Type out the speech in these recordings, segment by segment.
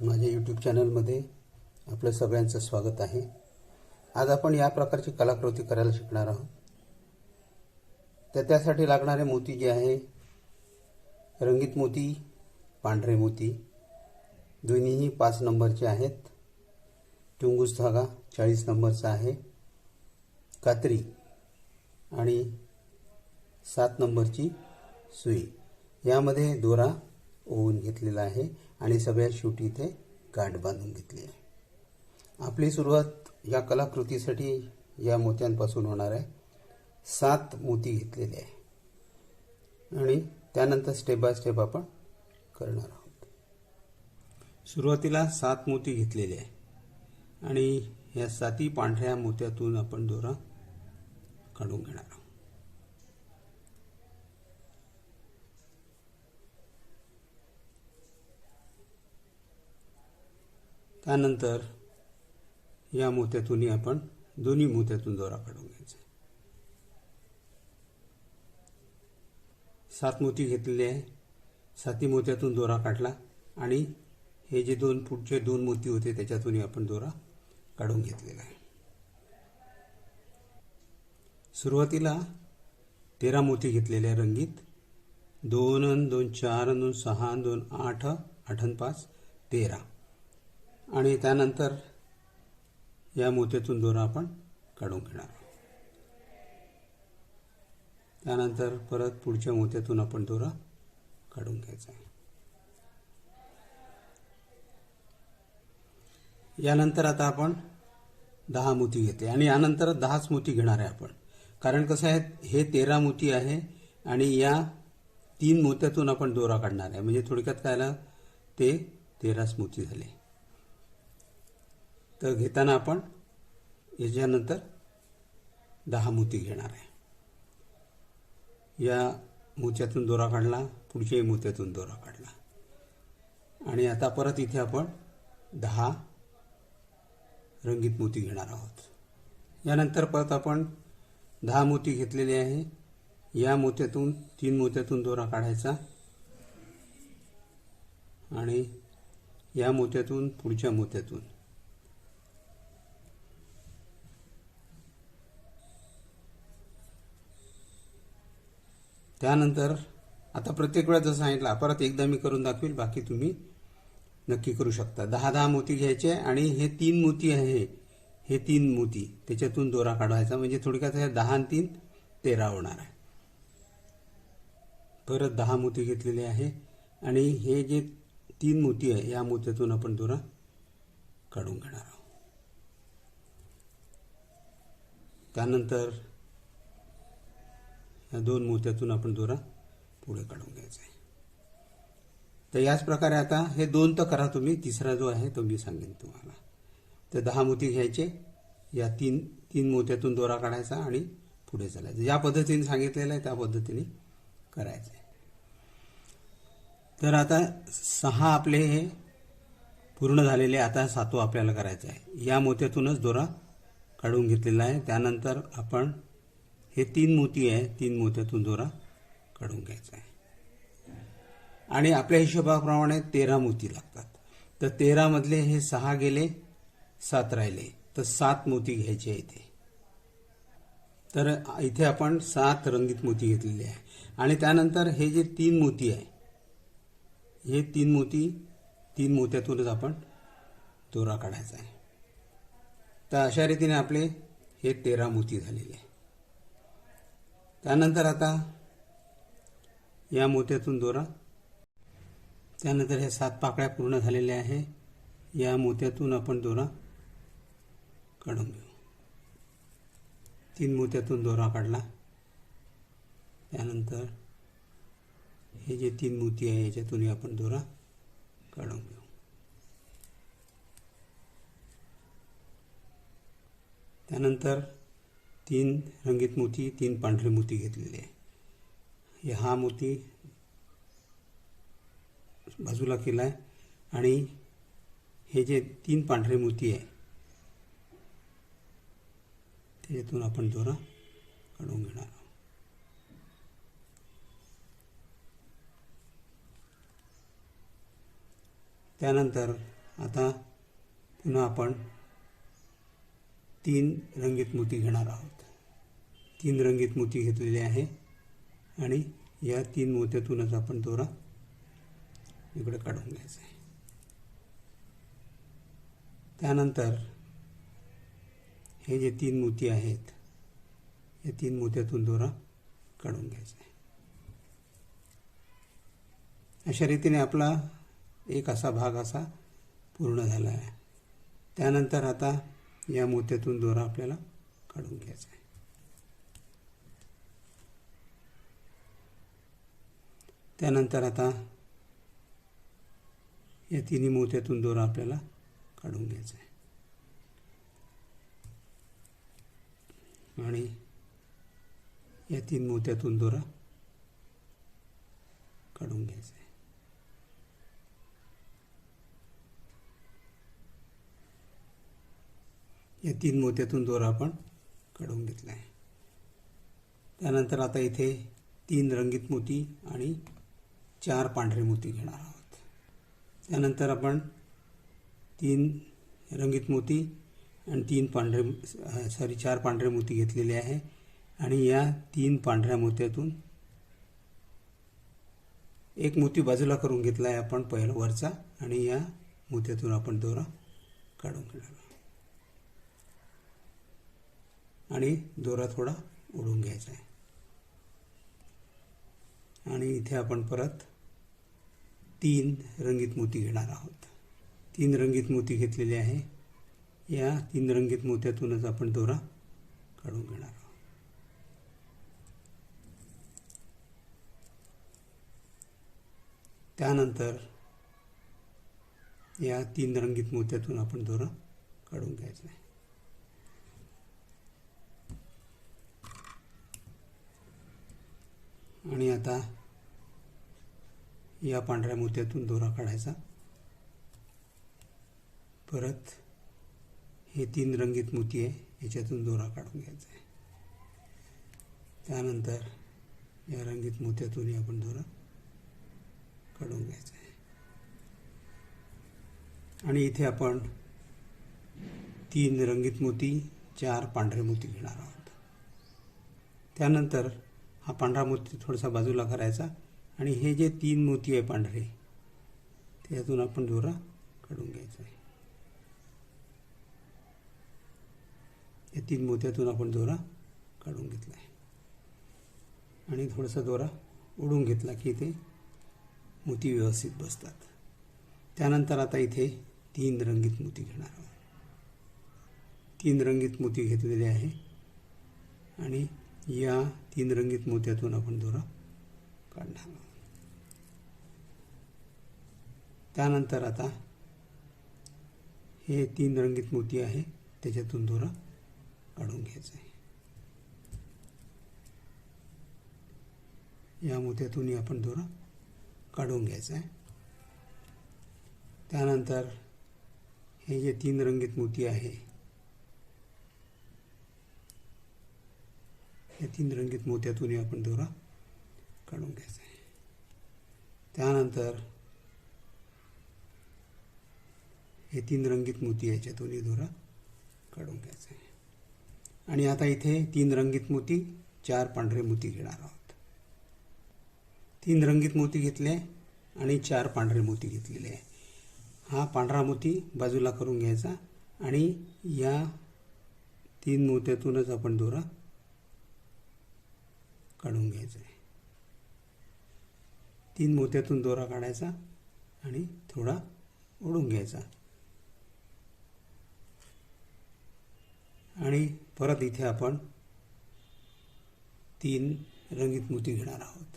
माझ्या यूट्यूब चॅनलमध्ये आपलं सगळ्यांचं स्वागत आहे. आज आपण या प्रकारची कलाकृती करायला शिकणार आहोत. तर त्यासाठी लागणारे मोती जे आहे रंगीत मोती पांढरे मोती दोन्हीही पाच नंबरचे आहेत. टुंगूस धागा चाळीस नंबरचा आहे. कात्री आणि सात नंबरची सुई. यामध्ये दोरा ओवून घेतलेला आहे. आणि सगळ्या शेवटी इथे गाठ बांधून घेतली आहे. आपली सुरुवात या कलाकृतीसाठी या मोत्यांपासून होणार आहे. सात मोती घेतलेले आहे. आणि त्यानंतर स्टेप बाय स्टेप आपण करणार आहोत. सुरुवातीला सात मोती घेतलेले आहे. आणि या साती पांढऱ्या मोत्यातून आपण दोरा काढून घेणार आहोत. त्यानंतर या मोत्यातूनही आपण दोन्ही मोत्यातून दोरा काढून घ्यायचा. आहे. सात मोती घेतलेले आहे. साती मोत्यातून दोरा काढला आणि हे जे दोन पुढचे दोन मोती होते त्याच्यातूनही आपण दोरा काढून घेतलेला आहे. सुरुवातीला तेरा मोती घेतलेले आहे रंगीत. दोन अन दोन चार अन दोन सहा दोन आठ आठ अन पाच तेरा. आणि त्यानंतर या मोत्यातून दोरा आपण काढून घेणार. त्यानंतर परत पुढच्या मोत्यातून आपण दोरा काढून घ्यायचा आहे. यानंतर आता आपण दहा मोती घेते आणि यानंतर दहाच मोती घेणार आहे आपण. कारण कसं आहे हे तेरा मोती आहे आणि या तीन मोत्यातून आपण दोरा काढणार आहे. म्हणजे थोडक्यात काय ते तेराच मोती झाले. तर घेताना आपण याच्यानंतर दहा मोती घेणार आहे. या मोत्यातून दोरा काढला पुढच्याही मोत्यातून दोरा काढला. आणि आता परत इथे आपण दहा रंगीत मोती घेणार आहोत. यानंतर परत आपण दहा मोती घेतलेले आहे. या मोत्यातून तीन मोत्यातून दोरा काढायचा. आणि या मोत्यातून पुढच्या मोत्यातून त्यानंतर आता प्रत्येक वेळा जसं सांगितलं परत एकदा मी करून दाखवेल बाकी तुम्ही नक्की करू शकता. दहा दहा मोती घ्यायचे आणि हे तीन मोती आहे हे तीन मोती. त्याच्यातून दोरा काढवायचा म्हणजे थोडक्यात हे दहा आणि तीन तेरा होणार आहे. परत दहा मोती घेतलेले आहे आणि हे जे तीन मोती आहे या मोत्यातून आपण दोरा काढून घेणार आहोत. त्यानंतर या दोन मोत्यातून आपण दोरा पुढे काढून घ्यायचा आहे. तर याच प्रकारे आता हे दोन तर करा तुम्ही तिसरा जो आहे तो मी सांगेन तुम्हाला. तर दहा मोती घ्यायचे या तीन तीन मोत्यातून दोरा काढायचा आणि पुढे चालायचं. ज्या पद्धतीने सांगितलेलं आहे त्या पद्धतीने करायचं आहे. तर आता सहा आपले हे पूर्ण झालेले आता सातवा आपल्याला करायचा आहे. या मोत्यातूनच दोरा काढून घेतलेला आहे. त्यानंतर आपण हे तीन मोती आहे तीन मोत्यातून दोरा काढून घ्यायचा आहे. आणि आपल्या हिशोबाप्रमाणे तेरा मोती लागतात. तर तेरामधले हे सहा गेले सात राहिले. तर सात मोती घ्यायचे इथे. तर इथे आपण सात रंगीत मोती घेतलेले आहे. आणि त्यानंतर हे जे तीन मोती आहे हे तीन मोती तीन मोत्यातूनच आपण दोरा काढायचा आहे. तर अशा रीतीने आपले हे तेरा मोती झालेले आहे. त्यानंतर आता या मोत्यातून दोरा. त्यानंतर ह्या सात पाकळ्या पूर्ण झालेल्या आहे. या मोत्यातून आपण दोरा काढून घेऊ. तीन मोत्यातून दोरा काढला. त्यानंतर हे जे तीन मोती आहे याच्यातूनही आपण दोरा काढून घेऊ. त्यानंतर तीन रंगीत मोती तीन पांढरे मोती घेतलेले आहे. हा मोती बाजूला केला आहे आणि हे जे तीन पांढरे मोती आहे त्याच्यातून आपण दोरा काढून घेणार आहोत. त्यानंतर आता पुन्हा आपण तीन रंगीत मोती घेणार आहोत. तीन रंगीत मोती घेतलेले आहे आणि या तीन मोत्यातूनच आपण दोरा इकडे काढून घ्यायचा आहे. त्यानंतर हे जे तीन मोती आहेत या तीन मोत्यातून दोरा काढून घ्यायचा आहे. अशा रीतीने आपला एक असा भाग असा पूर्ण झाला आहे. त्यानंतर आता या मोत्यातून दोरा आपल्याला काढून घ्यायचा आहे. त्यानंतर आता या तिन्ही मोत्यातून दोरा आपल्याला काढून घ्यायचा आहे. आणि या तीन मोत्यातून दोरा काढून घ्यायचा आहे. या तीन मोत्यातून दोरा आपण काढून घेतला आहे. त्यानंतर आता इथे तीन रंगीत मोती आणि चार पांढरे मोती घेणार आहोत. त्यानंतर आपण तीन रंगीत मोती आणि तीन पांढरे सॉरी चार पांढरे मोती घेतलेले आहे. आणि या तीन पांढऱ्या मोत्यातून एक मोती बाजूला करून घेतला आहे आपण पहिला वरचा आणि या मोत्यातून आपण दोरा काढून घेणार आहोत. आणि दोरा थोडा ओढून घ्यायचा आहे. आणि इथे आपण परत तीन रंगीत मोती घेणार आहोत. तीन रंगीत मोती घेतलेले आहे. या तीन रंगीत मोत्यातूनच आपण दोरा काढून घेणार आहोत. त्यानंतर या तीन रंगीत मोत्यातून आपण दोरा काढून घ्यायचा आहे. आणि आता या पांढऱ्या मोत्यातून दोरा काढायचा. परत हे तीन रंगीत मोती आहे याच्यातून दोरा काढून घ्यायचा आहे. त्यानंतर या रंगीत मोत्यातूनही आपण दोरा काढून घ्यायचा आहे. आणि इथे आपण तीन रंगीत मोती चार पांढरे मोती घेणार आहोत. त्यानंतर हा पांढरा मोती थोडासा बाजूला करायचा. आणि हे जे तीन मोती आहे पांढरे त्यातून आपण दोरा काढून घ्यायचा आहे. या तीन मोत्यातून आपण दोरा काढून घेतला आहे. आणि थोडासा दोरा ओढून घेतला की ते मोती व्यवस्थित बसतात. त्यानंतर आता इथे तीन रंगीत मोती घेणार आहोत. तीन रंगीत मोती घेतलेले आहे. आणि या तीन रंगीत मोत्यातून आपण दोरा काढणार त्यानंतर आता हे तीन रंगीत मोती आहे त्याच्यातून दोरा काढून घ्यायचा आहे. या मोत्यातूनही आपण दोरा काढून घ्यायचा आहे. त्यानंतर हे जे तीन रंगीत मोती आहे या तीन रंगीत मोत्यातूनही आपण दोरा काढून घ्यायचा आहे. त्यानंतर हे तीन रंगीत मोती याच्यातूनही दोरा काढून घ्यायचा आहे. आणि आता इथे तीन रंगीत मोती चार पांढरे मोती घेणार आहोत. तीन रंगीत मोती घेतले आणि चार पांढरे मोती घेतलेले आहे. हा पांढरा मोती बाजूला करून घ्यायचा आणि या तीन मोत्यातूनच आपण दोरा काढून घ्यायचा आहे तीन मोत्यातून दोरा काढायचा आणि थोडा ओढून घ्यायचा. आणि परत इथे आपण तीन रंगीत मोती घेणार आहोत.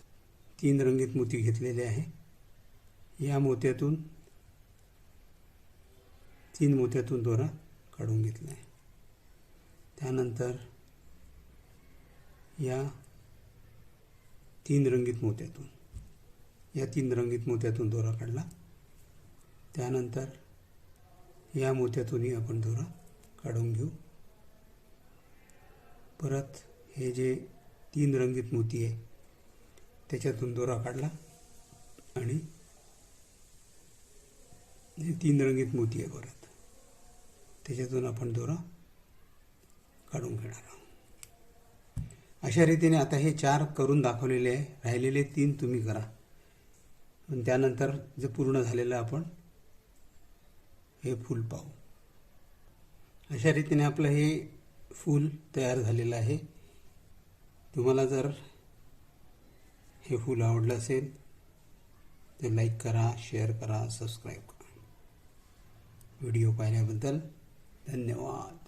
तीन रंगीत मोती घेतलेले आहे. या मोत्यातून तीन मोत्यातून दोरा काढून घेतला आहे त्यानंतर या तीन रंगीत मोत्यातून. या तीन रंगीत मोत्यातून दोरा काढला. त्यानंतर या मोत्यातूनही आपण दोरा काढून घेऊ. परत हे जे तीन रंगीत मोती आहे त्याच्यातून दोरा काढला आणि हे तीन रंगीत मोती आहे परत. त्याच्यातून आपण दोरा काढून घेणार आहोत. अशा रीतीने आता हे चार करून दाखवलेले आहे. राहिलेले तीन तुम्ही करा. आणि त्यानंतर जे पूर्ण झालेलं आपण हे फूल पाहू. अशा रीतीने आपलं हे फूल तयार झालेलं आहे. तुम्हाला जर हे फूल आवडलं असेल तर लाईक करा शेअर करा सबस्क्राईब करा. व्हिडिओ पाहिल्याबद्दल धन्यवाद.